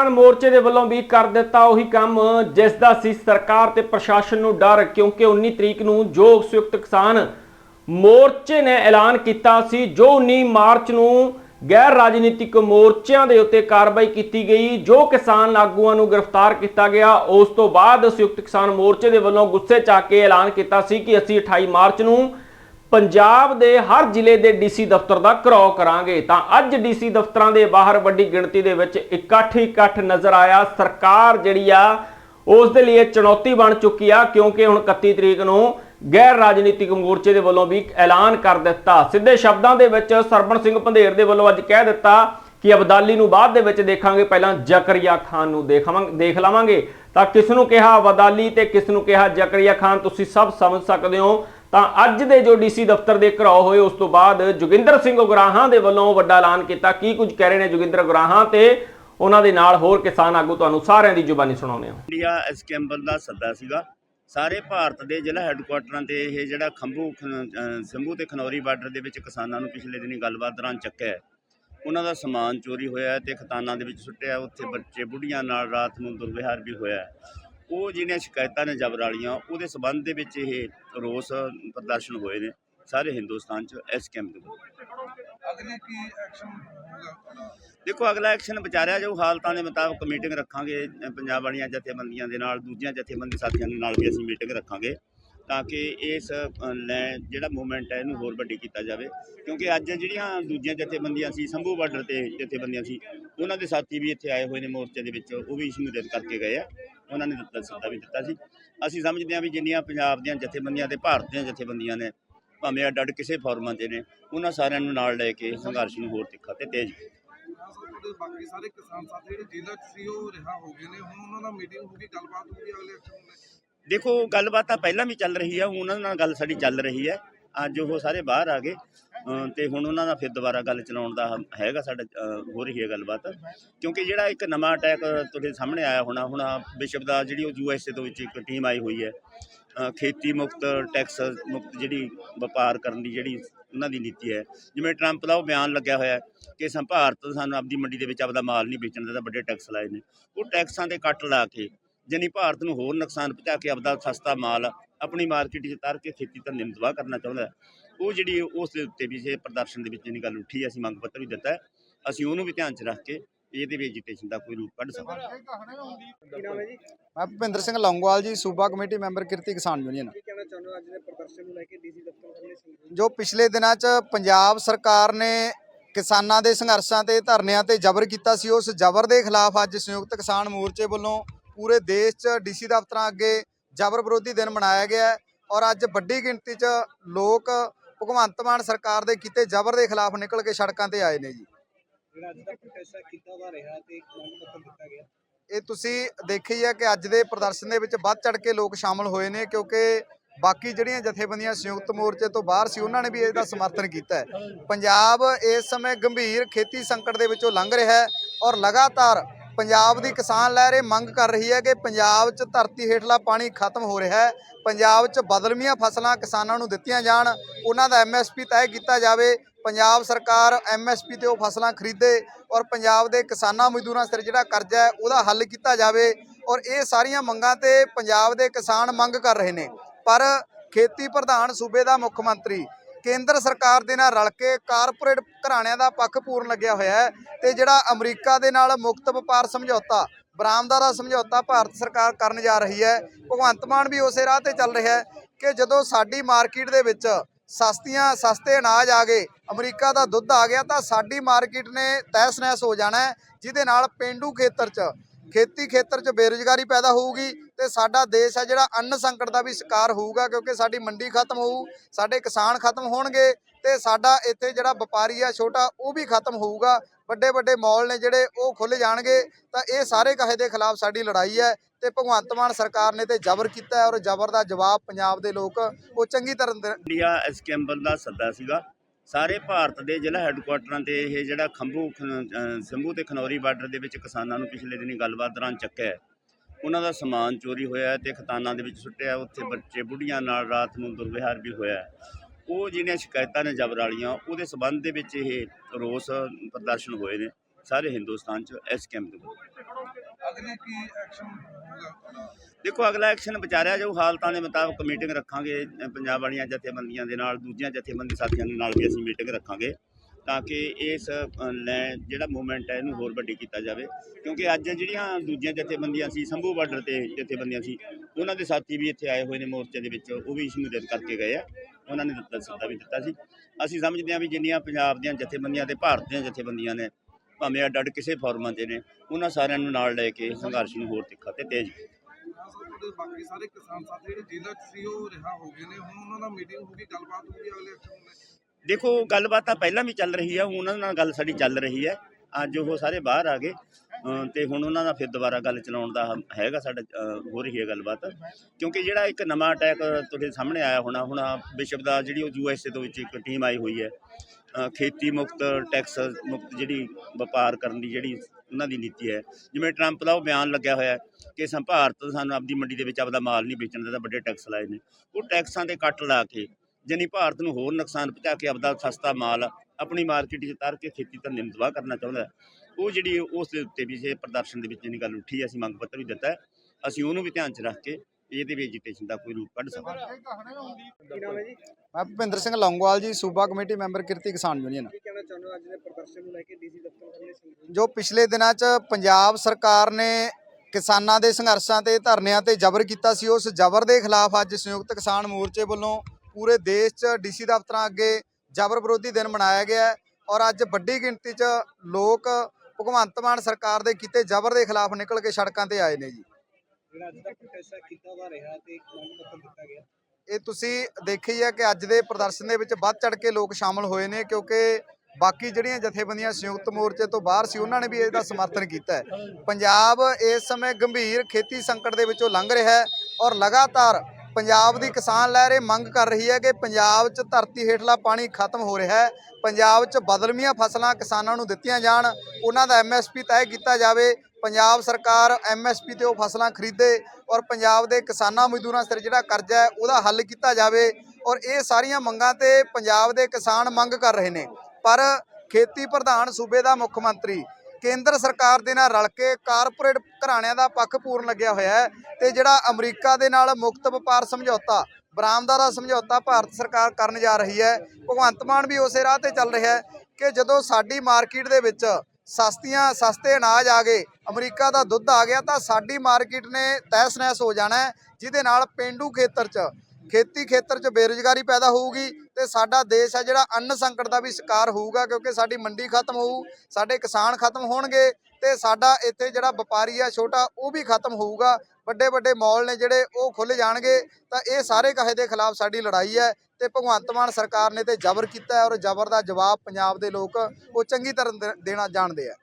ਕਿਸਾਨ ਮੋਰਚੇ ਦੇ ਵੱਲੋਂ ਵੀ ਕਰ ਦਿੱਤਾ ਉਹੀ ਕੰਮ, ਜਿਸ ਦਾ ਸੀ ਸਰਕਾਰ ਤੇ ਪ੍ਰਸ਼ਾਸਨ ਨੂੰ ਡਰ, ਕਿਉਂਕਿ 19 ਤਰੀਕ ਨੂੰ ਜੋ ਸੰਯੁਕਤ ਕਿਸਾਨ ਮੋਰਚੇ ਨੇ ਐਲਾਨ ਕੀਤਾ ਸੀ, ਜੋ 19 ਮਾਰਚ ਨੂੰ ਗੈਰ ਰਾਜਨੀਤਿਕ ਮੋਰਚਿਆਂ ਦੇ ਉੱਤੇ ਕਾਰਵਾਈ ਕੀਤੀ ਗਈ, ਜੋ ਕਿਸਾਨ ਆਗੂਆਂ ਨੂੰ ਗ੍ਰਿਫਤਾਰ ਕੀਤਾ ਗਿਆ, ਉਸ ਤੋਂ ਬਾਅਦ ਸੰਯੁਕਤ ਕਿਸਾਨ ਮੋਰਚੇ ਦੇ ਵੱਲੋਂ ਗੁੱਸੇ 'ਚ ਆ ਕੇ ਐਲਾਨ ਕੀਤਾ ਸੀ ਕਿ ਅਸੀਂ 28 ਮਾਰਚ ਨੂੰ ਪੰਜਾਬ ਦੇ ਹਰ ਜ਼ਿਲ੍ਹੇ ਦੇ ਡੀਸੀ ਦਫ਼ਤਰ ਦਾ ਘਰਾਓ ਕਰਾਂਗੇ। ਤਾਂ ਅੱਜ ਡੀਸੀ ਦਫ਼ਤਰਾਂ ਦੇ ਬਾਹਰ ਵੱਡੀ ਗਿਣਤੀ ਦੇ ਵਿੱਚ ਇਕੱਠ ਹੀ ਇਕੱਠ ਨਜ਼ਰ ਆਇਆ। ਸਰਕਾਰ ਜਿਹੜੀ ਆ, ਉਸ ਦੇ ਲਈ ਇਹ ਚੁਣੌਤੀ ਬਣ ਚੁੱਕੀ ਆ, ਕਿਉਂਕਿ ਹੁਣ 31 ਤਰੀਕ ਨੂੰ ਗੈਰ ਰਾਜਨੀਤਿਕ ਮੋਰਚੇ ਦੇ ਵੱਲੋਂ ਵੀ ਐਲਾਨ ਕਰ ਦਿੱਤਾ। ਸਿੱਧੇ ਸ਼ਬਦਾਂ ਦੇ ਵਿੱਚ ਸਰਬਣ ਸਿੰਘ ਪੰਧੇਰ ਦੇ ਵੱਲੋਂ ਅੱਜ ਕਹਿ ਦਿੱਤਾ ਕਿ ਅਬਦਾਲੀ ਨੂੰ ਬਾਅਦ ਦੇ ਵਿੱਚ ਦੇਖਾਂਗੇ। ਪਹਿਲਾਂ ਜ਼ਕਰੀਆ ਖਾਨ ਨੂੰ ਦੇਖਾਵਾਂਗੇ ਦੇਖ ਲਵਾਂਗੇ। ਤਾਂ ਕਿਸ ਨੂੰ ਕਿਹਾ ਅਬਦਾਲੀ ਤੇ ਕਿਸ ਨੂੰ ਕਿਹਾ ਜ਼ਕਰੀਆ ਖਾਨ, ਤੁਸੀਂ ਸਭ ਸਮਝ ਸਕਦੇ ਹੋ। ਤਾਂ ਅੱਜ ਦੇ ਜੋ ਡੀਸੀ ਦਫ਼ਤਰ ਦੇ ਘਰਾਓ ਹੋਏ, ਉਸ ਤੋਂ ਬਾਅਦ ਜੋਗਿੰਦਰ ਸਿੰਘ ਉਗਰਾਹਾਂ ਦੇ ਵੱਲੋਂ ਵੱਡਾ ਐਲਾਨ ਕੀਤਾ। ਕੀ ਕੁਝ ਕਹਿ ਰਹੇ ਨੇ ਜੋਗਿੰਦਰ ਉਗਰਾਹਾਂ ਤੇ ਉਹਨਾਂ ਦੇ ਨਾਲ ਹੋਰ ਕਿਸਾਨ ਆਗੂ ਤੁਹਾਨੂੰ ਸਾਰਿਆਂ ਦੀ ਜ਼ੁਬਾਨੀ ਸੁਣਾਉਂਦੇ ਹਾਂ। ਇੰਡੀਆ ਐਸਕੈਂਬਲ ਦਾ ਸੱਦਾ ਸੀਗਾ। ਸਾਰੇ ਭਾਰਤ ਦੇ ਜ਼ਿਲ੍ਹਾ ਹੈੱਡਕੁਆਟਰਾਂ ਤੇ ਇਹ ਜਿਹੜਾ ਖੰਭੂ ਖ- ਅਹ, ਸੰਭੂ ਤੇ ਖਨੌਰੀ ਬਾਰਡਰ ਦੇ ਵਿੱਚ ਕਿਸਾਨਾਂ ਨੂੰ ਪਿਛਲੇ ਦਿਨੀ ਗੱਲਬਾਤ ਦੌਰਾਨ ਚੱਕਿਆ ਉਹਨਾਂ ਦਾ ਸਮਾਨ ਚੋਰੀ ਹੋਇਆ ਹੈ ਤੇ ਖਤਾਨਾਂ ਦੇ ਵਿੱਚ ਸੁੱਟਿਆ ਉੱਥੇ ਬੱਚੇ, ਬੁੱਢੀਆਂ ਨਾਲ ਰਾਤ ਨੂੰ ਦੁਰਵਿਹਾਰ ਵੀ ਹੋਇਆ ਉਹ ਜਿਹੜੀਆਂ ਸ਼ਿਕਾਇਤਾਂ ਨੇ ਜਬਰ ਵਾਲੀਆਂ ਉਹਦੇ ਸਬੰਧ ਦੇ ਵਿੱਚ ਇਹ ਰੋਸ ਪ੍ਰਦਰਸ਼ਨ ਹੋਏ ਨੇ ਸਾਰੇ ਹਿੰਦੁਸਤਾਨ 'ਚ ਇਸ ਕੈਂਪ ਦੇ ਵਿੱਚ। ਅਗਲੀ ਕੀ ਐਕਸ਼ਨ ਹੋਊਗਾ ਦੇਖੋ ਅਗਲਾ ਐਕਸ਼ਨ ਵਿਚਾਰਿਆ ਜੋ ਹਾਲਤਾਂ ਦੇ ਮੁਤਾਬਕ ਮੀਟਿੰਗ ਰੱਖਾਂਗੇ ਪੰਜਾਬ ਵਾਲੀਆਂ ਜਥੇਬੰਦੀਆਂ ਦੇ ਨਾਲ ਦੂਜੀਆਂ ਜਥੇਬੰਦੀ ਸਾਥੀਆਂ ਦੇ ਨਾਲ ਵੀ ਅਸੀਂ ਮੀਟਿੰਗ ਰੱਖਾਂਗੇ ਤਾਂ ਕਿ ਇਸ ਜਿਹੜਾ ਮੂਵਮੈਂਟ ਹੈ ਇਹਨੂੰ ਹੋਰ ਵੱਡੀ ਕੀਤਾ ਜਾਵੇ। ਕਿਉਂਕਿ ਅੱਜ ਜਿਹੜੀਆਂ ਦੂਜੀਆਂ ਜਥੇਬੰਦੀਆਂ ਸੀ ਸੰਭੂ ਬਾਰਡਰ ਤੇ ਜਥੇਬੰਦੀਆਂ ਸੀ ਉਹਨਾਂ ਦੇ ਸਾਥੀ ਵੀ ਇੱਥੇ ਆਏ ਹੋਏ ਨੇ ਮੋਰਚੇ ਦੇ ਵਿੱਚ ਉਹ ਵੀ ਸ਼ਮੂਲੀਅਤ ਕਰਕੇ ਗਏ ਆ। ਉਹਨਾਂ ਨੇ ਦਿੱਤਾ ਸੱਦਾ ਵੀ ਦਿੱਤਾ ਸੀ। ਅਸੀਂ ਸਮਝਦੇ ਹਾਂ ਵੀ ਜਿੰਨੀਆਂ ਪੰਜਾਬ ਦੀਆਂ ਜਥੇਬੰਦੀਆਂ ਤੇ ਭਾਰਤ ਦੀਆਂ ਜਥੇਬੰਦੀਆਂ ਨੇ ਭਾਵੇਂ ਅੱਡ ਅੱਡ ਕਿਸੇ ਫੋਰਮਾਂ ਤੇ ਨੇ ਉਹਨਾਂ ਸਾਰਿਆਂ ਨੂੰ ਨਾਲ ਲੈ ਕੇ ਸੰਘਰਸ਼ ਨੂੰ ਹੋਰ ਤਿੱਖਾ ਤੇ ਤੇਜ਼ ਬਾਕੀ ਸਾਰੇ ਕਿਸਾਨ ਸਾਥੀ ਜਿਹੜੇ ਜੇਲ੍ਹਾਂ 'ਚ ਸੀ ਉਹ ਰਿਹਾ ਹੋ ਗਏ ਨੇ। ਹੁਣ ਉਹਨਾਂ ਨਾਲ ਮੀਟਿੰਗ ਹੋਊਗੀ ਗੱਲਬਾਤ ਹੋਊਗੀ ਅਗਲੇ ਐਕਸ਼ਨ ਨੂੰ ਲੈ ਕੇ ਦੇਖੋ ਗੱਲਬਾਤ ਤਾਂ ਪਹਿਲਾਂ ਵੀ ਚੱਲ ਰਹੀ ਹੈ ਉਹਨਾਂ ਨਾਲ ਗੱਲ ਸਾਡੀ ਚੱਲ ਰਹੀ ਹੈ ਅੱਜ ਉਹ ਸਾਰੇ ਬਾਹਰ ਆ ਗਏ। ਤੇ ਹੁਣ ਉਹਨਾਂ ਦਾ ਫਿਰ ਦੁਬਾਰਾ ਗੱਲ ਚਲਾਉਣ ਦਾ ਹੈਗਾ ਸਾਡਾ ਹੋ ਰਹੀ ਹੈ ਗੱਲਬਾਤ। ਕਿਉਂਕਿ ਜਿਹੜਾ ਇੱਕ ਨਵਾਂ ਅਟੈਕ ਤੁਹਾਡੇ ਸਾਹਮਣੇ ਆਇਆ ਹੋਣਾ, ਹੁਣ ਵਿਸ਼ਵ ਦਾ ਜਿਹੜੀ ਉਹ ਯੂਐਸਏ ਤੋਂ ਵਿੱਚ ਇੱਕ ਟੀਮ ਆਈ ਹੋਈ ਹੈ। ਖੇਤੀ ਮੁਕਤ ਟੈਕਸ ਮੁਕਤ ਜਿਹੜੀ ਵਪਾਰ ਕਰਨ ਦੀ ਜਿਹੜੀ ਉਹਨਾਂ ਦੀ ਨੀਤੀ ਹੈ। ਜਿਵੇਂ ਟਰੰਪ ਦਾ ਉਹ ਬਿਆਨ ਲੱਗਿਆ ਹੋਇਆ ਕਿ ਸੰ ਭਾਰਤ ਸਾਨੂੰ ਆਪਦੀ ਮੰਡੀ ਦੇ ਵਿੱਚ ਆਪਦਾ ਮਾਲ ਨਹੀਂ ਵੇਚਣ ਦਿੰਦਾ, ਵੱਡੇ ਟੈਕਸ ਲਾਏ ਨੇ। ਉਹ ਟੈਕਸਾਂ ਦੇ ਕੱਟ ਲਾ ਕੇ, ਜਾਣੀ ਭਾਰਤ ਨੂੰ ਹੋਰ ਨੁਕਸਾਨ ਪਹੁੰਚਾ ਕੇ ਆਪਦਾ ਸਸਤਾ ਮਾਲ ਆਪਣੀ ਮਾਰਕੀਟ 'ਚ ਤਰ ਕੇ ਖੇਤੀ ਧੰਦੇ ਨੂੰ ਤਬਾਹ ਕਰਨਾ ਚਾਹੁੰਦਾ ਉਹ ਜਿਹੜੀ ਉਸ ਦੇ ਉੱਤੇ ਵੀ ਜੇ ਪ੍ਰਦਰਸ਼ਨ ਦੇ ਵਿੱਚ ਜਿਹੜੀ ਗੱਲ ਉੱਠੀ ਅਸੀਂ ਮੰਗ ਪੱਤਰ ਵੀ ਦਿੱਤਾ ਹੈ। ਅਸੀਂ ਉਹਨੂੰ ਵੀ ਧਿਆਨ 'ਚ ਰੱਖ ਕੇ ਇਹਦੇ ਵਿੱਚ ਐਜੀਟੇਸ਼ਨ ਦਾ ਕੋਈ ਰੂਪ ਕੱਢ ਸਕਾਂਗੇ। ਮੈਂ ਭੁਪਿੰਦਰ ਸਿੰਘ ਲੌਂਗੋਵਾਲ ਜੀ ਸੂਬਾ committee member Kirti Kisan union. ਕੀ ਕਹਿਣਾ ਚਾਹੁੰਦੇ ਹੋ? ਅੱਜ ਦੇ ਪ੍ਰਦਰਸ਼ਨ ਨੂੰ ਲੈ ਕੇ ਡੀਸੀ ਦਫ਼ਤਰ ਸਾਹਮਣੇ ਸੀ ਜੋ ਪਿਛਲੇ ਦਿਨਾਂ 'ਚ ਪੰਜਾਬ ਸਰਕਾਰ ਨੇ ਕਿਸਾਨਾਂ ਦੇ ਸੰਘਰਸ਼ਾਂ ਤੇ ਧਰਨਿਆਂ ਤੇ ਜ਼ਬਰ ਕੀਤਾ ਸੀ ਉਸ ਜ਼ਬਰ ਦੇ ਖਿਲਾਫ ਅੱਜ ਸੰਯੁਕਤ ਕਿਸਾਨ ਮੋਰਚੇ ਵੱਲੋਂ ਪੂਰੇ ਦੇਸ਼ 'ਚ ਡੀਸੀ ਦਫ਼ਤਰਾਂ ਅੱਗੇ ਜ਼ਬਰ ਵਿਰੋਧੀ ਦਿਨ ਮਨਾਇਆ ਗਿਆ ਹੈ ਔਰ ਅੱਜ ਵੱਡੀ ਗਿਣਤੀ 'ਚ ਲੋਕ ਭਗਵੰਤ ਮਾਨ ਸਰਕਾਰ ਦੇ ਕੀਤੇ ਜ਼ਬਰ ਦੇ ਖਿਲਾਫ ਨਿਕਲ ਕੇ ਸੜਕਾਂ ਤੇ ਆਏ ਨੇ ਜੀ। ਜਿਹੜਾ ਅੱਜ ਦਾ ਪ੍ਰੋਟੈਸਟ ਹੈ ਕਿੱਦਾਂ ਦਾ ਰਿਹਾ ਤੇ ਇੱਕ ਮੰਗ ਪੱਤਰ ਦਿੱਤਾ ਗਿਆ? ਇਹ ਤੁਸੀਂ ਦੇਖੀ ਹੈ ਕਿ ਅੱਜ ਦੇ ਪ੍ਰਦਰਸ਼ਨ ਦੇ ਵਿੱਚ ਵੱਧ ਚੜ ਕੇ ਲੋਕ ਸ਼ਾਮਲ ਹੋਏ ਨੇ ਕਿਉਂਕਿ ਬਾਕੀ ਜਿਹੜੀਆਂ ਜਥੇਬੰਦੀਆਂ ਸੰਯੁਕਤ ਮੋਰਚੇ ਤੋਂ ਬਾਹਰ ਸੀ ਉਹਨਾਂ ਨੇ ਵੀ ਇਹਦਾ ਸਮਰਥਨ ਕੀਤਾ ਹੈ। ਪੰਜਾਬ ਇਸ ਸਮੇਂ ਗੰਭੀਰ ਖੇਤੀ ਸੰਕਟ ਦੇ ਵਿੱਚੋਂ ਲੰਘ ਰਿਹਾ ਹੈ ਔਰ ਲਗਾਤਾਰ ਪੰਜਾਬ ਦੀ ਕਿਸਾਨ ਲਹਿਰ ਇਹ ਮੰਗ ਕਰ ਰਹੀ ਹੈ ਕਿ ਪੰਜਾਬ 'ਚ ਧਰਤੀ ਹੇਠਲਾ ਪਾਣੀ ਖਤਮ ਹੋ ਰਿਹਾ ਹੈ। ਪੰਜਾਬ 'ਚ ਬਦਲਮੀਆਂ ਫਸਲਾਂ ਕਿਸਾਨਾਂ ਨੂੰ ਦਿੱਤੀਆਂ ਜਾਣ। ਉਹਨਾਂ ਦਾ ਐਮਐਸਪੀ ਤੈਅ ਕੀਤਾ ਜਾਵੇ। ਪੰਜਾਬ ਸਰਕਾਰ ਐਮਐਸਪੀ ਤੇ ਉਹ ਫਸਲਾਂ ਖਰੀਦੇ ਔਰ ਪੰਜਾਬ ਦੇ ਕਿਸਾਨਾਂ ਮਜ਼ਦੂਰਾਂ ਸਿਰ ਜਿਹੜਾ ਕਰਜ਼ਾ ਹੈ ਉਹਦਾ ਹੱਲ ਕੀਤਾ ਜਾਵੇ ਔਰ ਇਹ ਸਾਰੀਆਂ ਮੰਗਾਂ ਤੇ ਪੰਜਾਬ ਦੇ ਕਿਸਾਨ ਮੰਗ ਕਰ ਰਹੇ ਨੇ। ਪਰ ਖੇਤੀ ਪ੍ਰਧਾਨ ਸੂਬੇ ਦਾ ਮੁੱਖ ਮੰਤਰੀ ਕੇਂਦਰ ਸਰਕਾਰ ਦੇ ਨਾਲ ਰਲ ਕੇ ਕਾਰਪੋਰੇਟ ਘਰਾਣਿਆਂ ਦਾ ਪੱਖ ਪੂਰਨ ਲੱਗਿਆ ਹੋਇਆ ਹੈ ਤੇ ਜਿਹੜਾ ਅਮਰੀਕਾ ਦੇ ਨਾਲ ਮੁਕਤ ਵਪਾਰ ਸਮਝੌਤਾ, ਬਰਾਮਦਾ ਦਾ ਸਮਝੌਤਾ ਭਾਰਤ ਸਰਕਾਰ ਕਰਨ ਜਾ ਰਹੀ ਹੈ, ਭਗਵੰਤ ਮਾਨ ਵੀ ਉਸੇ ਰਾਹ ਤੇ ਚੱਲ ਰਿਹਾ ਹੈ ਕਿ ਜਦੋਂ ਸਾਡੀ ਮਾਰਕੀਟ ਦੇ ਵਿੱਚ ਸਸਤੀਆਂ, ਸਸਤੇ ਅਨਾਜ ਆ ਗਏ, ਅਮਰੀਕਾ ਦਾ ਦੁੱਧ ਆ ਗਿਆ ਤਾਂ ਸਾਡੀ ਮਾਰਕੀਟ ਨੇ ਤਹਿਸ ਨਹਿਸ ਹੋ ਜਾਣਾ ਜਿਹਦੇ ਨਾਲ ਪਿੰਡੂ ਖੇਤਰ 'ਚ ਖੇਤੀ ਖੇਤਰ 'ਚ ਬੇਰੁਜ਼ਗਾਰੀ ਪੈਦਾ ਹੋਊਗੀ ਤੇ ਸਾਡਾ ਦੇਸ਼ ਹੈ ਜਿਹੜਾ ਅੰਨ ਸੰਕਟ ਦਾ ਵੀ ਸ਼ਿਕਾਰ ਹੋਊਗਾ ਕਿਉਂਕਿ ਸਾਡੀ ਮੰਡੀ ਖਤਮ ਹੋਊ, ਸਾਡੇ ਕਿਸਾਨ ਖਤਮ ਹੋਣਗੇ ਤੇ ਸਾਡਾ ਇੱਥੇ ਜਿਹੜਾ ਵਪਾਰੀ ਆ ਛੋਟਾ ਉਹ ਵੀ ਖਤਮ ਹੋਊਗਾ। ਵੱਡੇ ਵੱਡੇ ਮਾਲ ਨੇ ਜਿਹੜੇ ਉਹ ਖੁੱਲ ਜਾਣਗੇ ਤਾਂ ਇਹ ਸਾਰੇ ਕਹੇ ਦੇ ਖਿਲਾਫ ਸਾਡੀ ਲੜਾਈ ਹੈ ਤੇ ਭਗਵੰਤ ਮਾਨ ਸਰਕਾਰ ਨੇ ਤੇ ਜ਼ਬਰ ਕੀਤਾ ਔਰ ਜ਼ਬਰ ਦਾ ਜਵਾਬ ਪੰਜਾਬ ਦੇ ਲੋਕ ਉਹ ਚੰਗੀ ਤਰ੍ਹਾਂ ਦੇ- ਇੰਡੀਆ ਐਸਕੈਂਬਲ ਦਾ ਸੱਦਾ ਸੀਗਾ। ਸਾਰੇ ਭਾਰਤ ਦੇ ਜ਼ਿਲ੍ਹਾ ਹੈੱਡਕੁਆਟਰਾਂ ਤੇ ਇਹ ਜਿਹੜਾ ਖੰਭੂ ਖ- ਅ, ਸੰਭੂ ਤੇ ਖਨੌਰੀ ਬਾਰਡਰ ਦੇ ਵਿੱਚ ਕਿਸਾਨਾਂ ਨੂੰ ਪਿਛਲੇ ਦਿਨੀ ਗੱਲਬਾਤ ਦੌਰਾਨ ਚੱਕਿਆ ਉਹਨਾਂ ਦਾ ਸਮਾਨ ਚੋਰੀ ਹੋਇਆ ਹੈ ਤੇ ਖਤਾਨਾਂ ਦੇ ਵਿੱਚ ਸੁੱਟਿਆ ਉੱਥੇ ਬੱਚੇ ਬੁੱਢੀਆਂ ਨਾਲ ਰਾਤ ਨੂੰ ਦੁਰਵਿਹਾਰ ਵੀ ਹੋਇਆ ਉਹ ਜਿਹੜੀਆਂ ਸ਼ਿਕਾਇਤਾਂ ਨੇ ਜਬਰ ਵਾਲੀਆਂ ਉਹਦੇ ਸਬੰਧ ਦੇ ਵਿੱਚ ਇਹ ਰੋਸ ਪ੍ਰਦਰਸ਼ਨ ਹੋਏ ਨੇ ਸਾਰੇ ਹਿੰਦੁਸਤਾਨ 'ਚ ਇਸ ਕੈਂਪ ਦੇ ਅਗਲੀ ਕੀ ਐਕਸ਼ਨ ਦੇਖੋ, ਅਗਲਾ ਐਕਸ਼ਨ ਵਿਚਾਰਿਆ ਜੋ ਹਾਲਤਾਂ ਦੇ ਮੁਤਾਬਕ ਮੀਟਿੰਗ ਰੱਖਾਂਗੇ ਪੰਜਾਬ ਵਾਲੀਆਂ ਜਥੇਬੰਦੀਆਂ ਦੇ ਨਾਲ, ਦੂਜੀਆਂ ਜਥੇਬੰਦੀ ਸਾਥੀਆਂ ਦੇ ਨਾਲ ਵੀ ਅਸੀਂ ਮੀਟਿੰਗ ਰੱਖਾਂਗੇ ਤਾਂ ਕਿ ਇਸ ਲੈ, ਜਿਹੜਾ ਮੂਵਮੈਂਟ ਹੈ, ਇਹਨੂੰ ਹੋਰ ਵੱਡੀ ਕੀਤਾ ਜਾਵੇ। ਕਿਉਂਕਿ ਅੱਜ ਜਿਹੜੀਆਂ ਦੂਜੀਆਂ ਜਥੇਬੰਦੀਆਂ ਸੀ, ਸੰਭੂ ਬਾਰਡਰ ਤੇ ਜਥੇਬੰਦੀਆਂ ਸੀ, ਉਹਨਾਂ ਦੇ ਸਾਥੀ ਵੀ ਇੱਥੇ ਆਏ ਹੋਏ ਨੇ ਮੋਰਚੇ ਦੇ ਵਿੱਚ, ਉਹ ਵੀ ਸ਼ਮੂਲੀਅਤ ਕਰਕੇ ਗਏ ਆ। ਉਹਨਾਂ ਨੇ ਦਿੱਤਾ, ਸੱਦਾ ਵੀ ਦਿੱਤਾ ਸੀ। ਅਸੀਂ ਸਮਝਦੇ ਹਾਂ ਵੀ ਜਿੰਨੀਆਂ ਪੰਜਾਬ ਦੀਆਂ ਜਥੇਬੰਦੀਆਂ ਤੇ ਭਾਰਤ ਦੀਆਂ ਜਥੇਬੰਦੀਆਂ ਨੇ ਭਾਵੇਂ ਅੱਡ ਅੱਡ ਕਿਸੇ ਫੋਰਮਾਂ 'ਤੇ ਨੇ ਉਹਨਾਂ ਸਾਰਿਆਂ ਨੂੰ ਨਾਲ ਲੈ ਕੇ ਸੰਘਰਸ਼ ਨੂੰ ਹੋਰ ਤਿੱਖਾ ਤੇ ਤੇਜ਼। ਹਾਂ ਬਾਕੀ ਸਾਰੇ ਕਿਸਾਨ ਸਾਥੀ ਜਿਹੜੇ ਜੇਲ੍ਹਾਂ 'ਚ ਸੀ ਉਹ ਰਿਹਾ ਹੋ ਗਏ ਨੇ। ਹੁਣ ਉਹਨਾਂ ਨਾਲ ਮੀਟਿੰਗ ਹੋਊਗੀ ਗੱਲਬਾਤ ਹੋਊਗੀ ਅਗਲੇ ਐਕਸ਼ਨ ਦੇਖੋ ਗੱਲਬਾਤ ਤਾਂ ਪਹਿਲਾਂ ਵੀ ਚੱਲ ਰਹੀ ਹੈ ਉਹਨਾਂ ਨਾਲ ਗੱਲ ਸਾਡੀ ਚੱਲ ਰਹੀ ਹੈ ਅੱਜ ਉਹ ਸਾਰੇ ਬਾਹਰ ਆ ਗਏ ਤੇ ਹੁਣ ਉਹਨਾਂ ਨਾਲ ਫਿਰ ਦੁਬਾਰਾ ਗੱਲ ਚਲਾਉਣ ਦਾ ਹੈਗਾ ਸਾਡਾ ਹੋ ਰਹੀ ਹੈ ਗੱਲਬਾਤ। ਕਿਉਂਕਿ ਜਿਹੜਾ ਇੱਕ ਨਵਾਂ ਅਟੈਕ ਤੁਹਾਡੇ ਸਾਹਮਣੇ ਆਇਆ ਹੋਣਾ ਹੁਣ ਵਿਸ਼ਵ ਦਾ ਜਿਹੜੀ ਉਹ ਯੂਐਸਏ ਤੋਂ ਵਿੱਚ ਇੱਕ ਟੀਮ ਆਈ ਹੋਈ ਹੈ ਖੇਤੀ ਮੁਕਤ ਟੈਕਸ ਮੁਕਤ ਜਿਹੜੀ ਵਪਾਰ ਕਰਨ ਦੀ ਜਿਹੜੀ ਉਹਨਾਂ ਦੀ ਨੀਤੀ ਹੈ। ਜਿਵੇਂ ਟਰੰਪ ਦਾ ਉਹ ਬਿਆਨ ਲੱਗਿਆ ਹੋਇਆ ਕਿ ਸੰ ਭਾਰਤ ਸਾਨੂੰ ਆਪਦੀ ਮੰਡੀ ਦੇ ਵਿੱਚ ਆਪਦਾ ਮਾਲ ਨਹੀਂ ਵੇਚਣ ਦਿੰਦਾ ਵੱਡੇ ਟੈਕਸ ਲਾਏ ਨੇ। ਉਹ ਟੈਕਸਾਂ ਦੇ ਕੱਟ ਲਾ ਕੇ ਜਾਣੀ ਭਾਰਤ ਨੂੰ ਹੋਰ ਨੁਕਸਾਨ ਪਹੁੰਚਾ ਕੇ ਆਪਦਾ ਸਸਤਾ ਮਾਲ ਆਪਣੀ ਮਾਰਕੀਟ 'ਚ ਉਤਾਰ ਕੇ ਖੇਤੀ ਧੰਦੇ ਨੂੰ ਤਬਾਹ ਕਰਨਾ ਚਾਹੁੰਦਾ ਉਹ ਜਿਹੜੀ ਉਸ ਦੇ ਉੱਤੇ ਵੀ ਇਹ ਪ੍ਰਦਰਸ਼ਨ ਦੇ ਵਿੱਚ ਜਿਹੜੀ ਗੱਲ ਉੱਠੀ ਹੈ, ਅਸੀਂ ਮੰਗ ਪੱਤਰ ਵੀ ਦਿੱਤਾ ਅਸੀਂ ਉਹਨੂੰ ਵੀ ਧਿਆਨ 'ਚ ਰੱਖ ਕੇ ਇਹਦੇ ਵੀ ਐਜੀਟੇਸ਼ਨ ਦਾ ਕੋਈ ਰੂਪ ਕੱਢ ਜੀ? ਮੈਂ ਭੁਪਿੰਦਰ ਸਿੰਘ ਲੌਂਗੋਵਾਲ ਜੀ ਸੂਬਾ committee member Kirti Kisan union. ਕੀ ਕਹਿਣਾ ਚਾਹੁੰਦੇ ਹੋ ਅੱਜ ਦੇ ਪ੍ਰਦਰਸ਼ਨ ਨੂੰ ਲੈ ਕੇ ਡੀਸੀ ਦਫ਼ਤਰ ਵੱਲੋਂ ਸੰਬੋਧਨ ਜੋ ਪਿਛਲੇ ਦਿਨਾਂ 'ਚ ਪੰਜਾਬ ਸਰਕਾਰ ਨੇ ਕਿਸਾਨਾਂ ਦੇ ਸੰਘਰਸ਼ਾਂ ਤੇ ਧਰਨਿਆਂ ਤੇ ਜ਼ਬਰ ਕੀਤਾ ਸੀ ਉਸ ਜ਼ਬਰ ਦੇ ਖਿਲਾਫ ਅੱਜ ਸੰਯੁਕਤ ਕਿਸਾਨ ਮੋਰਚੇ ਵੱਲੋਂ ਪੂਰੇ ਦੇਸ਼ 'ਚ ਡੀਸੀ ਦਫ਼ਤਰਾਂ ਅੱਗੇ ਜ਼ਬਰ ਵਿਰੋਧੀ ਦਿਨ ਮਨਾਇਆ ਗਿਆ ਹੈ ਔਰ ਅੱਜ ਵੱਡੀ ਗਿਣਤੀ 'ਚ ਲੋਕ ਭਗਵੰਤ ਮਾਨ ਸਰਕਾਰ ਦੇ ਕੀਤੇ ਜ਼ਬਰ ਦੇ ਖਿਲਾਫ ਨਿਕਲ ਕੇ ਸੜਕਾਂ ਤੇ ਆਏ ਨੇ ਜੀ। ਜਿਹੜਾ ਅੱਜ ਦਾ ਪ੍ਰੋਟੈਸਟ ਹੈ, ਕਿੱਦਾਂ ਦਾ ਰਿਹਾ ਤੇ ਇੱਕ ਪੱਤਰ ਦਿੱਤਾ ਗਿਆ? ਇਹ ਤੁਸੀਂ ਦੇਖੀ ਹੈ ਕਿ ਅੱਜ ਦੇ ਪ੍ਰਦਰਸ਼ਨ ਦੇ ਵਿੱਚ ਵੱਧ ਚੜ ਕੇ ਲੋਕ ਸ਼ਾਮਲ ਹੋਏ ਨੇ, ਕਿਉਂਕਿ ਬਾਕੀ ਜਿਹੜੀਆਂ ਜਥੇਬੰਦੀਆਂ ਸੰਯੁਕਤ ਮੋਰਚੇ ਤੋਂ ਬਾਹਰ ਸੀ, ਉਹਨਾਂ ਨੇ ਵੀ ਇਹਦਾ ਸਮਰਥਨ ਕੀਤਾ ਹੈ। ਪੰਜਾਬ ਇਸ ਸਮੇਂ ਗੰਭੀਰ ਖੇਤੀ ਸੰਕਟ ਦੇ ਵਿੱਚੋਂ ਲੰਘ ਰਿਹਾ ਹੈ ਔਰ ਲਗਾਤਾਰ ਪੰਜਾਬ ਦੀ ਕਿਸਾਨ ਲਹਿਰ ਇਹ ਮੰਗ ਕਰ ਰਹੀ ਹੈ ਕਿ ਪੰਜਾਬ 'ਚ ਧਰਤੀ ਹੇਠਲਾ ਪਾਣੀ ਖਤਮ ਹੋ ਰਿਹਾ ਹੈ। ਪੰਜਾਬ 'ਚ ਬਦਲਮੀਆਂ ਫਸਲਾਂ ਕਿਸਾਨਾਂ ਨੂੰ ਦਿੱਤੀਆਂ ਜਾਣ। ਉਹਨਾਂ ਦਾ ਐਮਐਸਪੀ ਤੈਅ ਕੀਤਾ ਜਾਵੇ। ਪੰਜਾਬ ਸਰਕਾਰ ਐਮਐਸਪੀ ਤੇ ਉਹ ਫਸਲਾਂ ਖਰੀਦੇ ਔਰ ਪੰਜਾਬ ਦੇ ਕਿਸਾਨਾਂ ਮਜ਼ਦੂਰਾਂ ਸਿਰ ਜਿਹੜਾ ਕਰਜ਼ਾ ਹੈ ਉਹਦਾ ਹੱਲ ਕੀਤਾ ਜਾਵੇ ਔਰ ਇਹ ਸਾਰੀਆਂ ਮੰਗਾਂ ਤੇ ਪੰਜਾਬ ਦੇ ਕਿਸਾਨ ਮੰਗ ਕਰ ਰਹੇ ਨੇ। ਪਰ ਖੇਤੀ ਪ੍ਰਧਾਨ ਸੂਬੇ ਦਾ ਮੁੱਖ ਮੰਤਰੀ ਕੇਂਦਰ ਸਰਕਾਰ ਦੇ ਨਾਲ ਰਲ ਕੇ ਕਾਰਪੋਰੇਟ ਘਰਾਣਿਆਂ ਦਾ ਪੱਖ ਪੂਰਨ ਲੱਗਿਆ ਹੋਇਆ ਹੈ ਤੇ ਜਿਹੜਾ ਅਮਰੀਕਾ ਦੇ ਨਾਲ ਮੁਕਤ ਵਪਾਰ ਸਮਝੌਤਾ, ਬਰਾਮਦਾ ਦਾ ਸਮਝੌਤਾ ਭਾਰਤ ਸਰਕਾਰ ਕਰਨ ਜਾ ਰਹੀ ਹੈ, ਭਗਵੰਤ ਮਾਨ ਵੀ ਉਸੇ ਰਾਹ ਤੇ ਚੱਲ ਰਿਹਾ ਹੈ ਕਿ ਜਦੋਂ ਸਾਡੀ ਮਾਰਕੀਟ ਦੇ ਵਿੱਚ ਸਸਤੀਆਂ, ਸਸਤੇ ਅਨਾਜ ਆ ਗਏ, ਅਮਰੀਕਾ ਦਾ ਦੁੱਧ ਆ ਗਿਆ ਤਾਂ ਸਾਡੀ ਮਾਰਕੀਟ ਨੇ ਤਹਿਸ ਨਹਿਸ ਹੋ ਜਾਣਾ ਜਿਹਦੇ ਨਾਲ ਪਿੰਡੂ ਖੇਤਰ 'ਚ ਖੇਤੀ ਖੇਤਰ 'ਚ ਬੇਰੁਜ਼ਗਾਰੀ ਪੈਦਾ ਹੋਊਗੀ ਤੇ ਸਾਡਾ ਦੇਸ਼ ਹੈ ਜਿਹੜਾ ਅੰਨ ਸੰਕਟ ਦਾ ਵੀ ਸ਼ਿਕਾਰ ਹੋਊਗਾ, ਕਿਉਂਕਿ ਸਾਡੀ ਮੰਡੀ ਖਤਮ ਹੋਊ, ਸਾਡੇ ਕਿਸਾਨ ਖਤਮ ਹੋਣਗੇ ਤੇ ਸਾਡਾ ਇੱਥੇ ਜਿਹੜਾ ਵਪਾਰੀ ਆ ਛੋਟਾ, ਉਹ ਵੀ ਖਤਮ ਹੋਊਗਾ। ਵੱਡੇ ਵੱਡੇ ਮਾਲ ਨੇ ਜਿਹੜੇ, ਉਹ ਖੁੱਲ ਜਾਣਗੇ। ਤਾਂ ਇਹ ਸਾਰੇ ਕਾਹੇ ਦੇ ਖਿਲਾਫ ਸਾਡੀ ਲੜਾਈ ਹੈ ਤੇ ਭਗਵੰਤ ਮਾਨ ਸਰਕਾਰ ਨੇ ਤੇ ਜ਼ਬਰ ਕੀਤਾ ਔਰ ਜ਼ਬਰ ਦਾ ਜਵਾਬ ਪੰਜਾਬ ਦੇ ਲੋਕ ਉਹ ਚੰਗੀ ਤਰ੍ਹਾਂ ਦੇ- ਦੇਣਾ ਜਾਣਦੇ ਆ।